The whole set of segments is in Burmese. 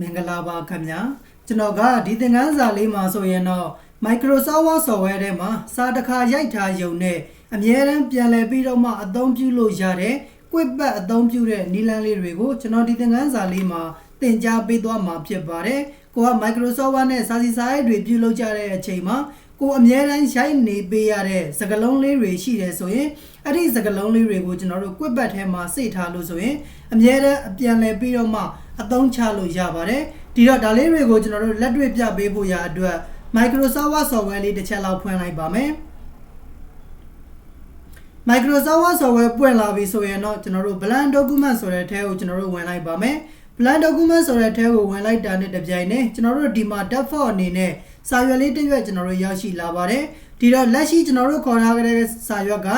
မင်္ဂလာပါခင်ဗျာကျွန်တော်ကဒီသင်ခန်းစာလေးမှာဆိုရင်တော့ Microsoft Word software ထဲမှာစာတစ်ခါရိုက်ထားရုံနဲ့အမြဲတမ်းပြန်လည်ပြီးတော့မှအသုံးပြုလို့ရတဲ့ quick back အသုံးပြုတဲ့နည်းလမ်းလေးတွေကိုကျွန်တော်ဒီသင်ခန်းစာလေးမှာသင်ကြားပေးသွားမှာဖြစ်ပါတယ် ကိုက Microsoft Word နဲ့စာစီစာရိုက်တွေပြုလုပ်ကြတဲ့အချိန်မှာကိုအမြဲတမ်းရိုက်နေပေးရတဲ့စကားလုံးလေးတွေရှိတယ်ဆိုရင်အဲ့ဒီစကားလုံးလေးတွေကိုကျွန်တော်တို့ quick back ထဲမှာစိတ်ထားလို့ဆိုရင်အမြဲတမ်းအပြန်လည်ပြီးတော့မှအသုံးချလို့ရပါတယ်ဒီတော့ဒါလေးတွေကိုကျွန်တော်တို့လက်တွေ့ပြပေးဖို့ရအတွက် Microsoft Word software လေးတစ်ချက်လောက်ဖွင့်လိုက်ပါမယ် Microsoft Word software ပွင့်လာပြီဆိုရင်တော့ကျွန်တော်တို့ blank document ဆိုတဲ့ထဲကိုကျွန်တော်တို့ဝင်လိုက်ပါမယ် blank document ဆိုတဲ့ထဲကိုဝင်လိုက်တာနဲ့တပြိုင်နက်ကျွန်တော်တို့ဒီမှာ default အနေနဲ့စာရွက်လေးတစ်ရွက်ကျွန်တော်တို့ရရှိလာပါတယ်ဒီတော့လက်ရှိကျွန်တော်တို့ခေါ်ထားတဲ့စာရွက်က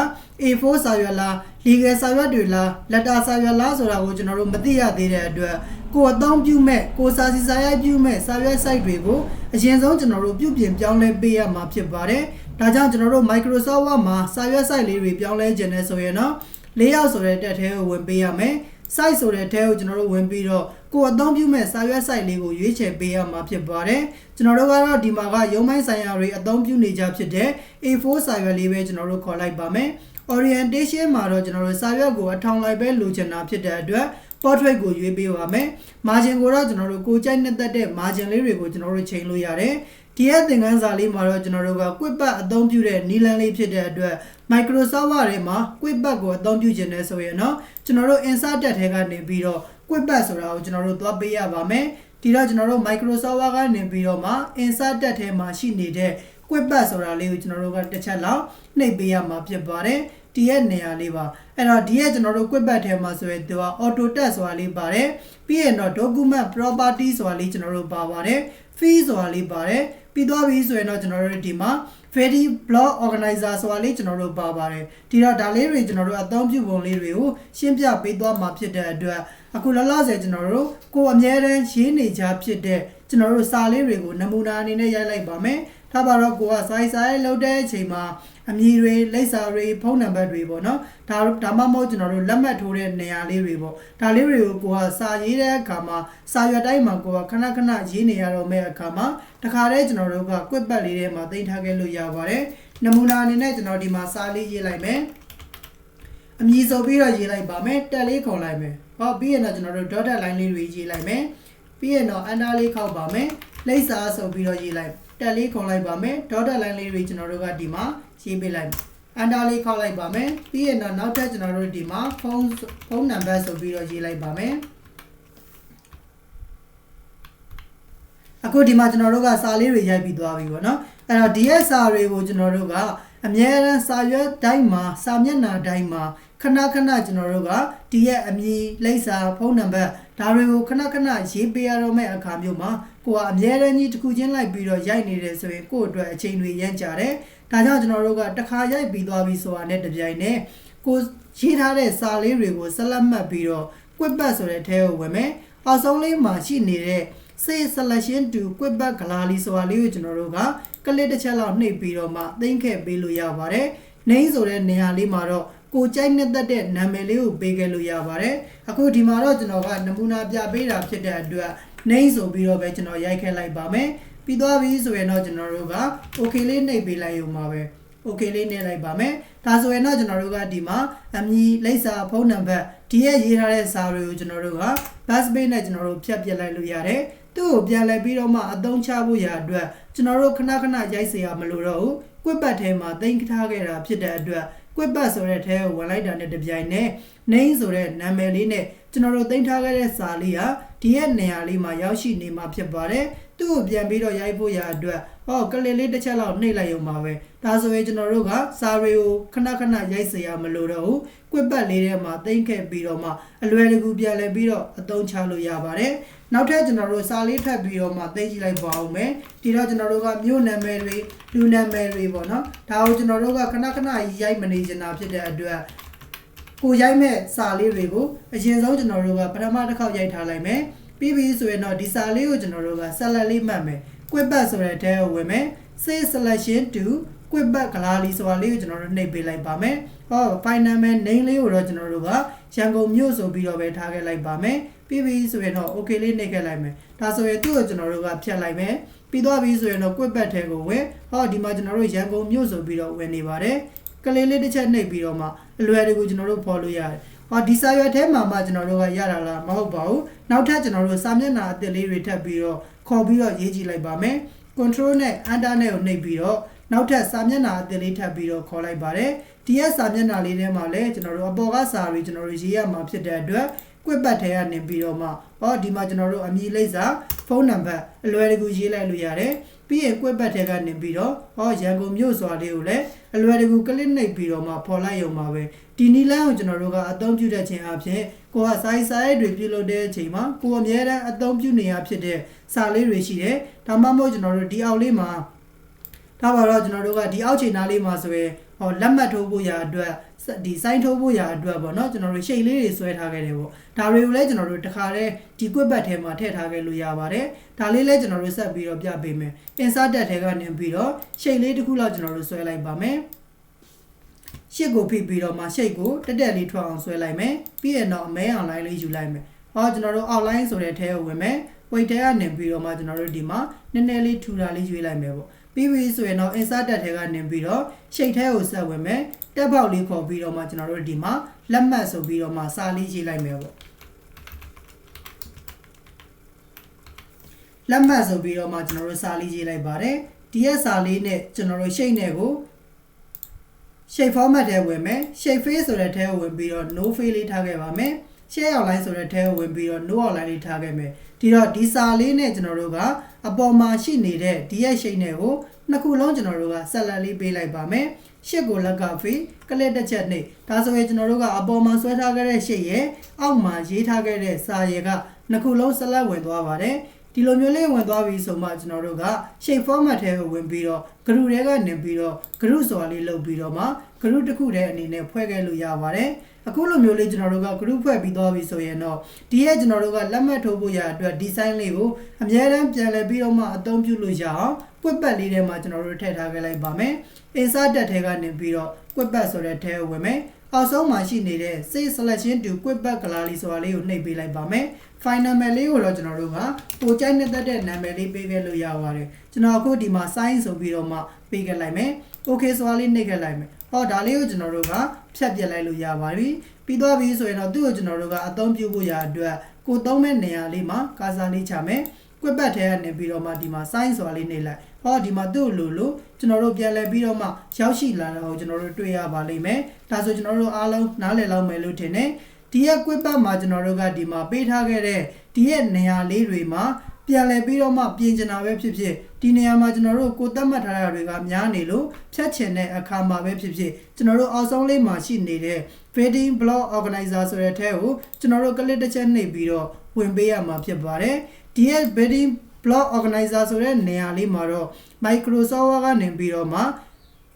A4 စာရွက်လား legal စာရွက်တွေလား letter စာရွက်လားဆိုတာကိုကျွန်တော်တို့မသိရသေးတဲ့အတွက်ကိုအသုံးပြုမဲ့ကိုစာစီစာရိုက်ပြုမဲ့စာရွက် site တွေကိုအရင်ဆုံးကျွန်တော်တို့ပြုပြင်ပြောင်းလဲပေးရမှာဖြစ်ပါတယ်ဒါကြောင့်ကျွန်တော်တို့ Microsoft Word မှာစာရွက် site လေးတွေပြောင်းလဲခြင်းနဲ့ဆိုရင်တော့၄ရောက်ဆိုတဲ့တက်ထဲကိုဝင်ပေးရမယ် site ဆိုတဲ့ထဲကိုကျွန်တော်တို့ဝင်ပြီးတော့ကိုအသုံးပြုမဲ့စာရွက် site လေးကိုရွေးချယ်ပေးရမှာဖြစ်ပါတယ်ကျွန်တော်တို့ကတော့ဒီမှာကရုံးပိုင်းဆိုင်ရာတွေအသုံးပြုနေကြဖြစ်တဲ့ A4 စာရွက်လေးပဲကျွန်တော်တို့ခေါ်လိုက်ပါမယ် orientation မှာတော့ကျွန်တော်တို့စာရွက်ကိုအထောင်လိုက်ပဲလိုချင်တာဖြစ်တဲ့အတွက် portrait ကိုရွေးပေးပါမယ် margin ကိုတော့ကျွန်တော်တို့ကိုကြိုက်နှစ်သက်တဲ့ margin လေးတွေကိုကျွန်တော်တို့ချိန်လို့ရတယ် ဒီရဲ့သင်ခန်းစာလေးမှာတော့ကျွန်တော်တို့က quick back အသုံးပြုတဲ့နည်းလမ်းလေးဖြစ်တဲ့အတွက် Microsoft Word ထဲမှာ quick back ကိုအသုံးပြုခြင်းနဲ့ဆိုရင်တော့ကျွန်တော်တို့ insert တက်ထဲကနေပြီးတော့ quick back ဆိုတာကိုကျွန်တော်တို့သွားပေးရပါမယ်ဒီတော့ကျွန်တော်တို့ Microsoft Word ကနေပြီးတော့မှ insert တက်ထဲမှာရှိနေတဲ့ quick back ဆိုတာလေးကိုကျွန်တော်တို့ကတစ်ချက်လောက်နှိပ်ပေးရမှာဖြစ်ပါတယ် ဒီရဲ့နေရာလေးပါအဲ့တော့ဒီရဲ့ကျွန်တော်တို့ quick back ထဲမှာဆိုရင်သူက auto test ဆိုတာလေးပါတယ်ပြီးရင်တော့ document property ဆိုတာလေးကျွန်တော်တို့ပါပါတယ် fee ဆိုတာလေးပါတယ်ပြီးသွားပြီဆိုရင်တော့ကျွန်တော်တို့ဒီမှာ Freddy Block Organizer ဆိုတာလေးကျွန်တော်တို့ပါပါတယ်ဒီတော့ဒါလေးတွေကျွန်တော်တို့အသုံးပြုပုံလေးတွေကိုရှင်းပြပေးသွားမှာဖြစ်တဲ့အတွက်အခုလောလောဆယ်ကျွန်တော်တို့ကိုအမြဲတမ်းရေးနေကြဖြစ်တဲ့ကျွန်တော်တို့စာလေးတွေကိုနမူနာအနေနဲ့ရိုက်လိုက်ပါမယ်ထားပါတော့ကိုကစိုင်းဆိုင်လောက်တဲ့အချိန်မှာ အမည်တွေလိပ်စာတွေဖုန်းနံပါတ်တွေပေါ့နော်ဒါဒါမှမဟုတ်ကျွန်တော်တို့လက်မှတ်ထိုးတဲ့နေရာလေးတွေပေါ့ဒါလေးတွေကိုကိုကစာရေးတဲ့အခါမှာစာရွက်တိုင်းမှာကိုကခဏခဏရေးနေရတော့မဲ့အခါမှာတခါတည်းကျွန်တော်တို့ကကွက်ပတ်လေးထဲမှာတင်ထားခဲ့လို့ရပါတယ်နမူနာအနေနဲ့ကျွန်တော်ဒီမှာစာလေးရေးလိုက်မယ်အမည်ဆိုပြီးတော့ရေးလိုက်ပါမယ်တက်လေးခေါ်လိုက်မယ်ဟောပြီးရင်တော့ကျွန်တော်တို့ dotted line လေးတွေရေးလိုက်မယ်ပြီးရင်တော့ under လေးခောက်ပါမယ်လိပ်စာဆိုပြီးတော့ရေးလိုက် တက်လေးခေါ်လိုက်ပါမယ် dotted line လေးတွေကျွန်တော်တို့ကဒီမှာရေးပေးလိုက်အန်တာလေးခောက်လိုက်ပါမယ်ပြီးရင်တော့နောက်ထပ်ကျွန်တော်တို့ဒီမှာဖုန်းဖုန်းနံပါတ်ဆိုပြီးတော့ရေးလိုက်ပါမယ်အခုဒီမှာကျွန်တော်တို့ကစာလေးတွေရိုက်ပြီးသွားပြီပေါ့နော်အဲ့တော့ဒီရဲ့စာတွေကိုကျွန်တော်တို့ကအမြဲတမ်းစာရွက်တိုင်းမှာစာမျက်နှာတိုင်းမှာခဏခဏကျွန်တော်တို့ကဒီရဲ့အမည်လိပ်စာဖုန်းနံပါတ်ဒါတွေကိုခဏခဏရေးပေးရတော့မယ့်အခါမျိုးမှာ ကိုကအမြဲတမ်းကြီးတစ်ခုချင်းလိုက်ပြီးတော့ရိုက်နေတယ်ဆိုရင်ကို့အတွက်အချိန်တွေရမ်းကြတယ်ဒါကြောင့်ကျွန်တော်တို့ကတစ်ခါရိုက်ပြီးသွားပြီဆိုတာနဲ့တပြိုင်နက်ကိုရေးထားတဲ့စာလေးတွေကိုဆက်လက်မှတ်ပြီးတော့ quick back ဆိုတဲ့ထဲကိုဝင်မယ်အောက်ဆုံးလေးမှာရှိနေတဲ့ say selection to quick back ဂလာလီဆိုတာလေးကိုကျွန်တော်တို့ကကလစ်တစ်ချက်လောက်နှိပ်ပြီးတော့မှသိမ့်ခဲ့ပေးလို့ရပါတယ်။ name ဆိုတဲ့နေရာလေးမှာတော့ကိုကြိုက်နှစ်သက်တဲ့နာမည်လေးကိုပေးခဲ့လို့ရပါတယ်။အခုဒီမှာတော့ကျွန်တော်ကနမူနာပြပေးတာဖြစ်တဲ့အတွက် name ဆိုပြီးတော့ပဲကျွန်တော်ရိုက်ခဲ့လိုက်ပါမယ်။ပြီးသွားပြီဆိုရင်တော့ကျွန်တော်တို့က okay လေးနှိပ်ပေးလိုက်ရုံပါပဲ။ okay လေးနှိပ်လိုက်ပါမယ်။ဒါဆိုရင်တော့ကျွန်တော်တို့ကဒီမှာအမည်လိပ်စာဖုန်းနံပါတ်ဒီရဲ့ရေးထားတဲ့စာတွေကိုကျွန်တော်တို့က bus page နဲ့ကျွန်တော်တို့ဖြတ်ပြလိုက်လို့ရတယ်။သူ့ကိုပြန်လဲပြီးတော့မှအသုံးချဖို့ရအတွက်ကျွန်တော်တို့ခဏခဏရိုက်เสียရမလို့တော့ဘူးကွက်ပတ်ထဲမှာတင်ထားခဲ့တာဖြစ်တဲ့အတွက်ကွက်ပတ်ဆိုတဲ့ထဲကိုဝင်လိုက်တာနဲ့တပြိုင်နက် name ဆိုတဲ့နာမည်လေးနဲ့ ကျွန်တော်တို့တင်ထားခဲ့တဲ့စာလေးဟာဒီရဲ့နေရာလေးမှာရောက်ရှိနေမှာဖြစ်ပါတယ်သူ့ကိုပြန်ပြီးတော့ရိုက်ဖို့ရအတွက်ဟောကလစ်လေးတစ်ချက်လောက်နှိပ်လိုက်ရုံပါပဲဒါဆိုရင်ကျွန်တော်တို့ကစာရီကိုခဏခဏရိုက်စရာမလိုတော့ဘူးကွစ်ပတ်လေးထဲမှာတင်ခဲ့ပြီးတော့မှအလွယ်တကူပြန်လည်ပြီးတော့အသုံးချလို့ရပါတယ်နောက်ထပ်ကျွန်တော်တို့စာလေးထပ်ပြီးတော့မှသိကြည့်လိုက်ပါအောင်မယ်ဒီတော့ကျွန်တော်တို့ကမြို့နာမည်တွေလူနာမည်တွေပေါ့နော်ဒါကိုကျွန်တော်တို့ကခဏခဏရိုက်မနေချင်တာဖြစ်တဲ့အတွက် ကိုရိုက်မဲ့စာလေးတွေကိုအရင်ဆုံးကျွန်တော်တို့ကပထမတစ်ခေါက်ရိုက်ထားလိုက်မယ်ပြီးပြီဆိုရင်တော့ဒီစာလေးကိုကျွန်တော်တို့ကဆက်လက်လေးမှတ်မယ် quick back ဆိုတဲ့တဲကိုဝင်မယ် say selection to quick back ဂလာလီဆိုတာလေးကိုကျွန်တော်တို့နှိပ်ပေးလိုက်ပါမယ်ဟော final man name လေးကိုတော့ကျွန်တော်တို့ကရန်ကုန်မြို့ဆိုပြီးတော့ပဲထားခဲ့လိုက်ပါမယ်ပြီးပြီဆိုရင်တော့ okay လေးနှိပ်ခဲ့လိုက်မယ်ဒါဆိုရင်သူ့ကိုကျွန်တော်တို့ကဖြတ်လိုက်မယ်ပြီးသွားပြီဆိုရင်တော့ quick back ထဲကိုဝင်ဟောဒီမှာကျွန်တော်တို့ရန်ကုန်မြို့ဆိုပြီးတော့ဝင်နေပါတယ် ကလေးလေးတစ်ချက်နှိပ်ပြီးတော့မှအလွယ်တကူကျွန်တော်တို့ဖော်လို့ရတယ်ဟောဒီစာရွက်ထဲမှာမှကျွန်တော်တို့ကရတာလားမဟုတ်ပါဘူးနောက်ထပ်ကျွန်တော်တို့စာမျက်နှာအသစ်လေးတွေထပ်ပြီးတော့ခေါ်ပြီးတော့ရေးကြည့်လိုက်ပါမယ် control နဲ့ enter နဲ့ကိုနှိပ်ပြီးတော့နောက်ထပ်စာမျက်နှာအသစ်လေးထပ်ပြီးတော့ခေါ်လိုက်ပါတယ်ဒီရဲ့စာမျက်နှာလေးထဲမှာလည်းကျွန်တော်တို့အပေါ်ကစာတွေကျွန်တော်တို့ရေးရမှာဖြစ်တဲ့အတွက် quick back ထဲကနေပြီးတော့မှဟောဒီမှာကျွန်တော်တို့အမည်လိပ်စာဖုန်းနံပါတ်အလွယ်တကူရေးလိုက်လို့ရတယ်ပြီးရင် quick back ထဲကနေပြီးတော့ဟောရန်ကုန်မြို့စွာလေးကိုလည်း အလွယ်တကူ click နှိပ်ပြီးတော့မှဖော်လိုက်ရုံပါပဲဒီနီလန်းကိုကျွန်တော်တို့ကအသုံးပြုတဲ့ခြင်းအပြင်ကိုကစာရေးစာရေးတွေပြုလုပ်တဲ့အချိန်မှာကိုအများအားအသုံးပြုနေရဖြစ်တဲ့စာလေးတွေရှိတယ်ဒါမှမဟုတ်ကျွန်တော်တို့ဒီအောက်လေးမှာဒါပါတော့ကျွန်တော်တို့ကဒီအောက်ချိန်သားလေးမှာဆိုရင် ဟောလက်မှတ်ထိုးဖို့ရာအတွက်ဒီစိုင်းထိုးဖို့ရာအတွက်ပေါ့နော်ကျွန်တော်တို့ရှိတ်လေးတွေဆွဲထားခဲ့တယ်ပေါ့ဒါတွေကိုလည်းကျွန်တော်တို့တခါတည်းဒီ quick back ထဲမှာထည့်ထားခဲ့လို့ရပါတယ်ဒါလေးလည်းကျွန်တော်တို့ဆက်ပြီးတော့ပြပေးမယ် insert tab ထဲကနေပြီးတော့ရှိတ်လေးတစ်ခုလောက်ကျွန်တော်တို့ဆွဲလိုက်ပါမယ်ရှစ်ကိုဖိပြီးတော့မှရှိတ်ကိုတက်တက်လေးထွက်အောင်ဆွဲလိုက်မယ်ပြီးရင်တော့အမဲအောင်လိုင်းလေးယူလိုက်မယ်ဟောကျွန်တော်တို့ outline ဆိုတဲ့ထဲကိုဝင်မယ် weight ထဲကနေပြီးတော့မှကျွန်တော်တို့ဒီမှာနည်းနည်းလေးထူတာလေးရွေးလိုက်မယ်ပေါ့ ပြီးပြီဆိုရင်တော့ insert tab ထဲကနေပြီးတော့ရှိတ်ထဲကိုဆက်ဝင်မယ်တက်ပေါက်လေးခေါ်ပြီးတော့မှကျွန်တော်တို့ဒီမှာလက်မှတ်ဆိုပြီးတော့မှစာလေးရေးလိုက်မယ်ပေါ့လက်မှတ်ဆိုပြီးတော့မှကျွန်တော်တို့စာလေးရေးလိုက်ပါတယ်ဒီရဲ့စာလေးနဲ့ကျွန်တော်တို့ရှိတ်နဲ့ကို shape format ထဲဝင်မယ် shape face ဆိုတဲ့ထဲကိုဝင်ပြီးတော့ no face လေးထားခဲ့ပါမယ် share outline ဆိုတဲ့ထဲကိုဝင်ပြီးတော့ no outline လေးထားခဲ့မယ်ဒီတော့ဒီစာလေးနဲ့ကျွန်တော်တို့ကအပေါ်မှာရှိနေတဲ့ဒီရဲ့ shape နဲ့ကိုနှစ်ခုလုံးကျွန်တော်တို့ကဆက်လက်လေးပေးလိုက်ပါမယ်ရှစ်ကိုလက်ကဖေးကလစ်တစ်ချက်နှိပ်ဒါဆိုရင်ကျွန်တော်တို့ကအပေါ်မှာဆွဲထားခဲ့တဲ့ရှစ်ရဲ့အောက်မှာရေးထားခဲ့တဲ့စာရယ်ကနှစ်ခုလုံးဆက်လက်ဝင်သွားပါတယ် ဒီလိုမျိုးလေးဝင်သွားပြီဆိုမှကျွန်တော်တို့က shape format ထဲကိုဝင်ပြီးတော့ group တွေကနေပြီးတော့ group ဆိုတာလေးလုပ်ပြီးတော့မှ group တစ်ခုတည်းအနေနဲ့ဖွဲ့ခဲ့လို့ရပါတယ်အခုလိုမျိုးလေးကျွန်တော်တို့က group ဖွဲ့ပြီးသွားပြီဆိုရင်တော့ဒီရဲ့ကျွန်တော်တို့ကလက်မှတ်ထိုးဖို့ရအတွက် design လေးကိုအများအားပြန်လည်ပြီးတော့မှအသုံးပြုလို့ရအောင်ကွက်ပတ်လေးထဲမှာကျွန်တော်တို့ထည့်ထားခဲ့လိုက်ပါမယ် insert tab ထဲကနေပြီးတော့ကွက်ပတ်ဆိုတဲ့ထဲကိုဝင်မယ် အောက်ဆုံးမှာရှိနေတဲ့ save selection to quick back gallery ဆိုတာလေးကိုနှိပ်ပေးလိုက်ပါမယ် final နာမည်လေးကိုတော့ကျွန်တော်တို့ကပိုကြိုက်နေတဲ့တဲ့နာမည်လေးပေးခဲ့လို့ရပါတယ်ကျွန်တော်အခုဒီမှာ sign ဆိုပြီးတော့မှပေးခဲ့လိုက်မယ် okay ဆိုတာလေးနှိပ်ခဲ့လိုက်မယ်ဟောဒါလေးကိုကျွန်တော်တို့ကဖြတ်ပြလိုက်လို့ရပါပြီပြီးတော့ပြီဆိုရင်တော့သူ့ကိုကျွန်တော်တို့ကအသုံးပြုဖို့ရအတွက်ကိုသုံးမဲ့နေရာလေးမှာကာစာလေးချမယ် ကွက်ပတ်ထဲကနေပြီးတော့မှဒီမှာ sign ဆိုတာလေးနှိပ်လိုက်ဟောဒီမှာသူ့လိုလိုကျွန်တော်တို့ပြန်လဲပြီးတော့မှရောက်ရှိလာတာကိုကျွန်တော်တို့တွေ့ရပါလိမ့်မယ်ဒါဆိုကျွန်တော်တို့အားလုံးနားလည်လောက်မယ်လို့ထင်တယ်ဒီရဲ့ quick back မှာကျွန်တော်တို့ကဒီမှာပေးထားခဲ့တဲ့ဒီရဲ့နေရာလေးတွေမှာပြန်လဲပြီးတော့မှပြင်ကျင်တာပဲဖြစ်ဖြစ်ဒီနေရာမှာကျွန်တော်တို့ကိုသတ်မှတ်ထားတာတွေကများနေလို့ဖြတ်ချင်တဲ့အခါမှာပဲဖြစ်ဖြစ်ကျွန်တော်တို့အောက်ဆုံးလေးမှာရှိနေတဲ့ fading block organizer ဆိုတဲ့ထဲကိုကျွန်တော်တို့ click တစ်ချက်နှိပ်ပြီးတော့ဝင်ပေးရမှာဖြစ်ပါတယ် ဒီရဲ့ fading block organizer ဆိုတဲ့နေရာလေးမှာတော့ Microsoft ကနေပြီးတော့မှ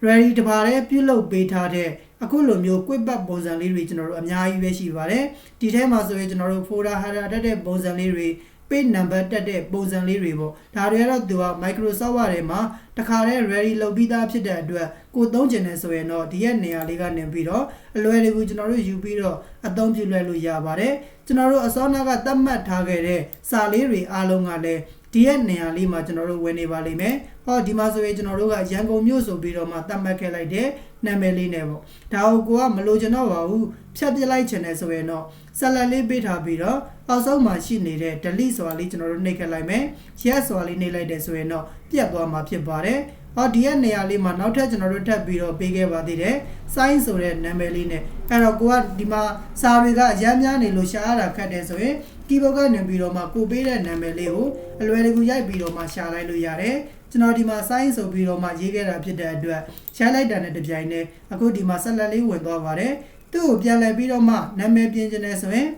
ready တပါးလေးပြုလုပ်ပေးထားတဲ့အခုလိုမျိုး quick back ပုံစံလေးတွေကျွန်တော်တို့အများကြီးပဲရှိပါတယ်ဒီထဲမှာဆိုရင်ကျွန်တော်တို့ folder header တက်တဲ့ပုံစံလေးတွေ page number တက်တဲ့ပုံစံလေးတွေပေါ့ဒါတွေကတော့သူက Microsoft ထဲမှာတခါတည်း ready လုပ်ပြီးသားဖြစ်တဲ့အတွက်ကိုသုံးကျင်နေဆိုရင်တော့ဒီရဲ့နေရာလေးကနေပြီးတော့အလွယ်တကူကျွန်တော်တို့ယူပြီးတော့အသုံးပြုလွှဲလို့ရပါတယ်ကျွန်တော်တို့အစောနာကသတ်မှတ်ထားခဲ့တဲ့စာလေးတွေအားလုံးကလည်း ဒီရဲ့နေရာလေးမှာကျွန်တော်တို့ဝင်နေပါလိမ့်မယ်။ဟောဒီမှာဆိုရင်ကျွန်တော်တို့ကရန်ကုန်မြို့ဆိုပြီးတော့မှသတ်မှတ်ခဲ့လိုက်တဲ့နာမည်လေးနဲ့ပေါ့။ဒါကိုကိုကမလို့ကျွန်တော်ပါဘူး။ဖြတ်ပစ်လိုက်ချင်တယ်ဆိုရင်တော့ဆက်လက်လေးပေးထားပြီးတော့အောက်ဆုံးမှာရှိနေတဲ့ delete ဆိုတာလေးကျွန်တော်တို့နှိပ်ခဲ့လိုက်မယ်။ yes ဆိုတာလေးနှိပ်လိုက်တယ်ဆိုရင်တော့ပြတ်သွားမှာဖြစ်ပါတယ်။ ဟောဒီရဲ့နေရာလေးမှာနောက်ထပ်ကျွန်တော်တို့ထပ်ပြီးတော့ပေးခဲ့ပါသေးတယ်။ sign ဆိုတဲ့နာမည်လေးနဲ့အဲ့တော့ကိုကဒီမှာစာတွေကအများများနေလို့ရှားရတာခက်တယ်ဆိုရင် keyboard ကနေပြီးတော့မှကိုပေးတဲ့နာမည်လေးကိုအလွယ်တကူရိုက်ပြီးတော့မှရှာလိုက်လို့ရတယ်ကျွန်တော်ဒီမှာ sign ဆိုပြီးတော့မှရေးခဲ့တာဖြစ်တဲ့အတွက်ရှာလိုက်တာနဲ့တပြိုင်တည်းအခုဒီမှာဆက်လက်လေးဝင်သွားပါတယ်သူ့ကိုပြန်လည်ပြီးတော့မှနာမည်ပြင်ချင်တယ်ဆိုရင်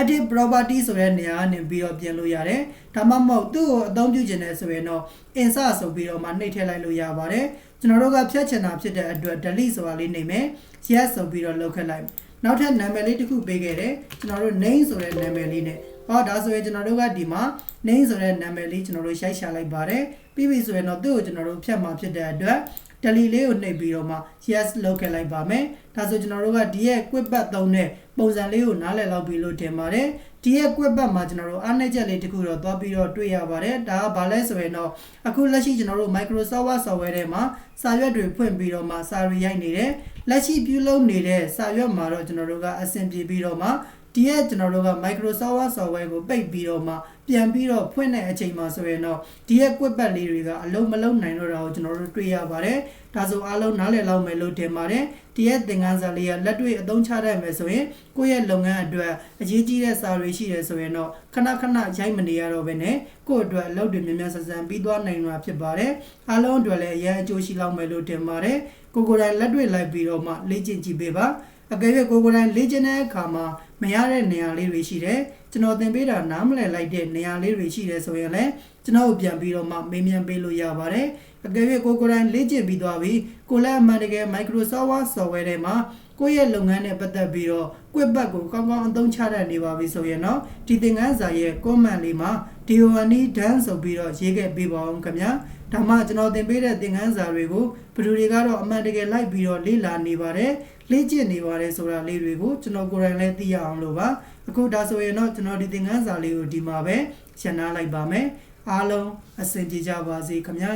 edit property ဆိုတဲ့နေရာကနေပြီးတော့ပြင်လို့ရတယ်ဒါမှမဟုတ်သူ့ကိုအသုံးပြုချင်တယ်ဆိုရင်တော့ insert ဆိုပြီးတော့မှနှိပ်ထည့်လိုက်လို့ရပါတယ်ကျွန်တော်တို့ကဖြတ်ချင်တာဖြစ်တဲ့အတွက် delete ဆိုတာလေးနေမယ် yes ဆိုပြီးတော့လုပ်ခက်လိုက်နောက်ထပ်နာမည်လေးတစ်ခုပေးခဲ့တယ်ကျွန်တော်တို့ name ဆိုတဲ့နာမည်လေးနဲ့ဟောဒါဆိုရင်ကျွန်တော်တို့ကဒီမှာ name ဆိုတဲ့နာမည်လေးကျွန်တော်တို့ရိုက်ရှာလိုက်ပါတယ်ပြီးပြီဆိုရင်တော့သူ့ကိုကျွန်တော်တို့ဖြတ်မှာဖြစ်တဲ့အတွက် delete လေးကိုနှိပ်ပြီးတော့မှ yes လုပ်ခဲ့လိုက်ပါမယ်ဒါဆိုကျွန်တော်တို့ကဒီရဲ့ quick back သုံးတဲ့ပုံစံလေးကိုနားလည်လောက်ပြီလို့ထင်ပါတယ်ဒီဒီရဲ့ကွက်ဘတ်မှာကျွန်တော်တို့အားနည်းချက်လေးတစ်ခုတော့သွားပြီးတော့တွေ့ရပါတယ်ဒါကဘာလဲဆိုရင်တော့အခုလက်ရှိကျွန်တော်တို့ Microsoft Word software ထဲမှာစာရွက်တွေဖွင့်ပြီးတော့မှစာတွေရိုက်နေတယ်လက်ရှိပြုလုပ်နေတဲ့စာရွက်မှာတော့ကျွန်တော်တို့ကအဆင်ပြေပြီးတော့မှ ဒီရဲ့ကျွန်တော်တို့က Microsoft Word software ကိုပိတ်ပြီးတော့မှပြန်ပြီးတော့ဖွင့်တဲ့အချိန်မှာဆိုရင်တော့ဒီရဲ့ quick pad လေးတွေကအလုံးမလုံးနိုင်တော့တာကိုကျွန်တော်တို့တွေ့ရပါတယ်။ဒါဆိုအားလုံးနားလည်လောက်မယ်လို့ထင်ပါတယ်။ဒီရဲ့သင်ခန်းစာလေးကလက်တွေ့အသုံးချတတ်မယ်ဆိုရင်ကိုယ့်ရဲ့လုပ်ငန်းအတွက်အရေးကြီးတဲ့စာတွေရှိတယ်ဆိုရင်တော့ခဏခဏရိုက်မနေရတော့ဘဲနဲ့ကိုယ့်အတွက်အလုပ်တွေများများဆန်ဆန်ပြီးသွားနိုင်မှာဖြစ်ပါတယ်။အားလုံးအတွက်လည်းအရင်အကျိုးရှိလောက်မယ်လို့ထင်ပါတယ်။ကိုကိုယ်တိုင်လက်တွေ့လိုက်ပြီးတော့မှလေ့ကျင့်ကြည့်ပေးပါ။ အကယ်၍ကိုကိုယ်တိုင်လေ့ကျင့်တဲ့အခါမှာမရတဲ့နေရာလေးတွေရှိတယ်ကျွန်တော်သင်ပေးတာနားမလည်လိုက်တဲ့နေရာလေးတွေရှိတယ်ဆိုရင်လည်းကျွန်တော်ပြန်ပြီးတော့မှမေးမြန်းပေးလို့ရပါတယ်အကယ်၍ကိုကိုယ်တိုင်လေ့ကျင့်ပြီးသွားပြီကိုလည်းအမှန်တကယ် Microsoft Word software ထဲမှာကိုယ့်ရဲ့လုပ်ငန်းနဲ့ပတ်သက်ပြီးတော့ QuickBooks ကိုကောင်းကောင်းအသုံးချတတ်နေပါပြီဆိုရင်တော့ဒီသင်ခန်းစာရဲ့ comment လေးမှာ DONE done ဆိုပြီးတော့ရေးခဲ့ပေးပါအောင်ခင်ဗျာ ဒါမှကျွန်တော်သင်ပေးတဲ့သင်ခန်းစာတွေကိုဘယ်သူတွေကတော့အမှန်တကယ်လိုက်ပြီးတော့လေ့လာနေပါတယ်လေ့ကျင့်နေပါတယ်ဆိုတာလေးတွေကိုကျွန်တော်ကိုယ်တိုင်လည်းသိရအောင်လို့ပါအခုဒါဆိုရင်တော့ကျွန်တော်ဒီသင်ခန်းစာလေးကိုဒီမှာပဲရှင်းနာလိုက်ပါမယ်အားလုံးအဆင်ပြေကြပါစေခင်ဗျာ